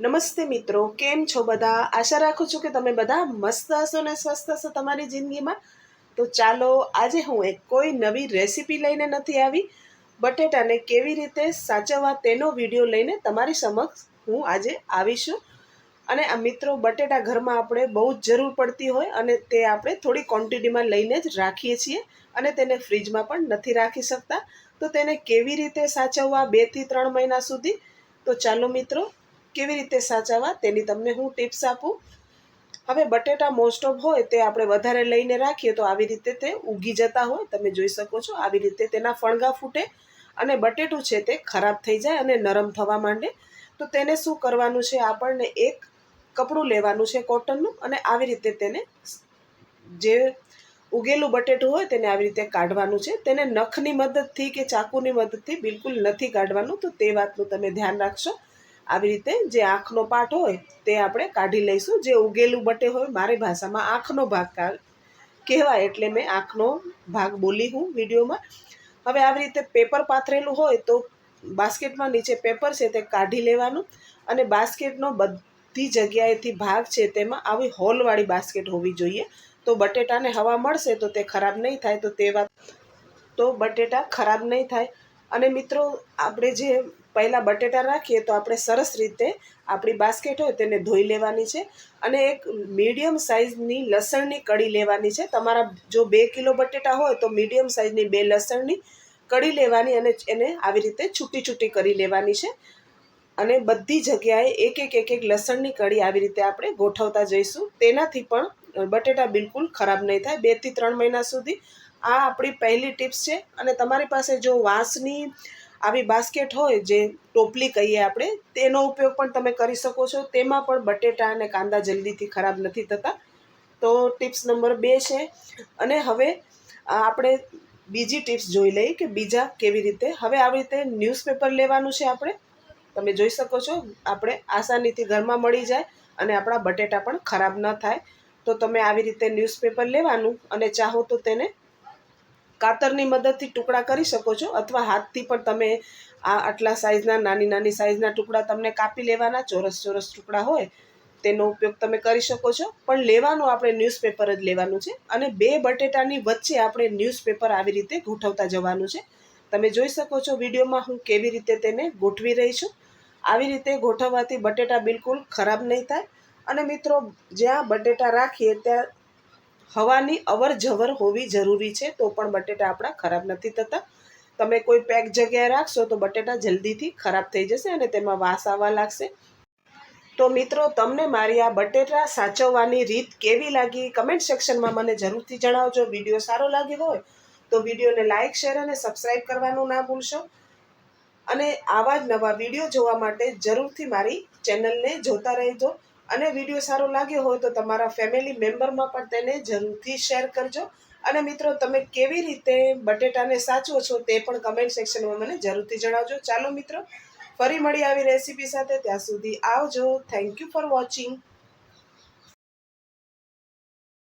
નમસ્તે મિત્રો, કેમ છો બધા? આશા રાખું છું કે તમે બધા મસ્ત હશો ને સ્વસ્થ હશો તમારી જિંદગીમાં. તો ચાલો, આજે હું એક કોઈ નવી રેસીપી લઈને નથી આવી. બટેટાને કેવી રીતે સાચવવા તેનો વીડિયો લઈને તમારી સમક્ષ હું આજે આવીશું. અને આ મિત્રો, બટેટા ઘરમાં આપણે બહુ જ જરૂર પડતી હોય અને તે આપણે થોડી ક્વોન્ટિટીમાં લઈને જ રાખીએ છીએ અને તેને ફ્રીજમાં પણ નથી રાખી શકતા. તો તેને કેવી રીતે સાચવવા બેથી ત્રણ મહિના સુધી? તો ચાલો મિત્રો કેવી રીતે સાચવવા તેની તમને હું ટિપ્સ આપું. હવે બટેટા મોસ્ટ ઓફ હોય તે આપણે વધારે લઈને રાખીએ તો આવી રીતે તે ઉગી જતા હોય. તમે જોઈ શકો છો આવી રીતે તેના ફણગા ફૂટે અને બટેટું છે તે ખરાબ થઈ જાય અને નરમ થવા માંડે. તો તેને શું કરવાનું છે? આપણને એક કપડું લેવાનું છે કોટનનું અને આવી રીતે તેને જે ઉગેલું બટેટું હોય તેને આવી રીતે કાઢવાનું છે. તેને નખની મદદથી કે ચાકુની મદદથી બિલકુલ નથી કાઢવાનું. તો તે વાતનું તમે ધ્યાન રાખશો. આવી રીતે જે આંખનો પાટ હોય તે આપણે કાઢી લઈશું. જે ઉગેલું બટે હોય મારી ભાષામાં આંખનો ભાગ કહેવાય એટલે મેં આંખનો ભાગ બોલી હું વિડીયોમાં. હવે આવી રીતે પેપર પાથરેલું હોય તો બાસ્કેટમાં નીચે પેપર છે તે કાઢી લેવાનું અને બાસ્કેટનો બધી જગ્યાએથી ભાગ છે તેમાં આવી હોલવાળી બાસ્કેટ હોવી જોઈએ. તો બટેટાને હવા મળશે તો તે ખરાબ નહીં થાય તો તે વાત તો બટેટા ખરાબ નહીં થાય. અને મિત્રો, આપણે જે પહેલાં બટેટા રાખીએ તો આપણે સરસ રીતે આપણી બાસ્કેટ હોય તેને ધોઈ લેવાની છે અને એક મીડિયમ સાઇઝની લસણની કડી લેવાની છે. તમારા જો બે કિલો બટેટા હોય તો મીડિયમ સાઇઝની બે લસણની કડી લેવાની અને એને આવી રીતે છૂટી છૂટી કરી લેવાની છે. અને બધી જગ્યાએ એક એક એક એક લસણની કડી આવી રીતે આપણે ગોઠવતા જઈશું. તેનાથી પણ બટેટા બિલકુલ ખરાબ નહીં થાય. બેથી ત્રણ મહિના સુધી આ આપણી પહેલી ટિપ્સ છે. અને તમારી પાસે જો વાંસની આવી બાસ્કેટ હોય જે ટોપલી કહીએ આપણે, તેનો ઉપયોગ પણ તમે કરી શકો છો. તેમાં પણ બટેટા અને કાંદા જલ્દીથી ખરાબ નથી થતા. તો ટિપ્સ નંબર બે છે. અને હવે આપણે બીજી ટિપ્સ જોઈ લઈએ કે બીજા કેવી રીતે. હવે આવી રીતે ન્યૂઝપેપર લેવાનું છે આપણે. તમે જોઈ શકો છો, આપણે આસાનીથી ઘરમાં મળી જાય અને આપણા બટેટા પણ ખરાબ ન થાય. તો તમે આવી રીતે ન્યૂઝપેપર લેવાનું અને ચાહો તો તેને કાતરની મદદથી ટુકડા કરી શકો છો અથવા હાથથી પણ તમે આ આટલા સાઇઝના નાની નાની સાઇઝના ટુકડા તમને કાપી લેવાના, ચોરસ ચોરસ ટુકડા હોય, તેનો ઉપયોગ તમે કરી શકો છો. પણ લેવાનું આપણે ન્યૂઝપેપર જ લેવાનું છે અને બે બટેટાની વચ્ચે આપણે ન્યૂઝપેપર આવી રીતે ગોઠવતા જવાનું છે. તમે જોઈ શકો છો વિડીયોમાં હું કેવી રીતે તેને ગોઠવી રહી છું. આવી રીતે ગોઠવવાથી બટેટા બિલકુલ ખરાબ નહીં થાય. અને મિત્રો, જ્યાં બટેટા રાખીએ ત્યાં હવાની અવર જવર હોવી જરૂરી છે, તો પણ બટેટા આપણા ખરાબ નથી થતા. તમે કોઈ પેક જગ્યાએ રાખશો તો બટેટા જલ્દીથી ખરાબ થઈ જશે અને તેમાં વાસ આવવા લાગશે. તો મિત્રો, તમને મારી આ બટેટા સાચવવાની રીત કેવી લાગી? કમેન્ટ સેક્શનમાં મને જરૂરથી જણાવજો. વીડિયો સારો લાગ્યો હોય તો વિડીયોને લાઇક શેર અને સબસ્ક્રાઈબ કરવાનું ના ભૂલશો. અને આવા જ નવા વીડિયો જોવા માટે જરૂરથી મારી ચેનલને જોતા રહેજો. અને વીડિયો સારો લાગ્યો હોય તો તમારા ફેમિલી મેમ્બરમાં પણ તેને જરૂરથી શેર કરજો. અને મિત્રો, તમે કેવી રીતે બટેટાને સાચવો છો તે પણ કમેન્ટ સેક્શનમાં મને જરૂરથી જણાવજો. ચાલો મિત્રો, ફરી મળી આવી રેસીપી સાથે. ત્યાં સુધી આવજો. Thank you for watching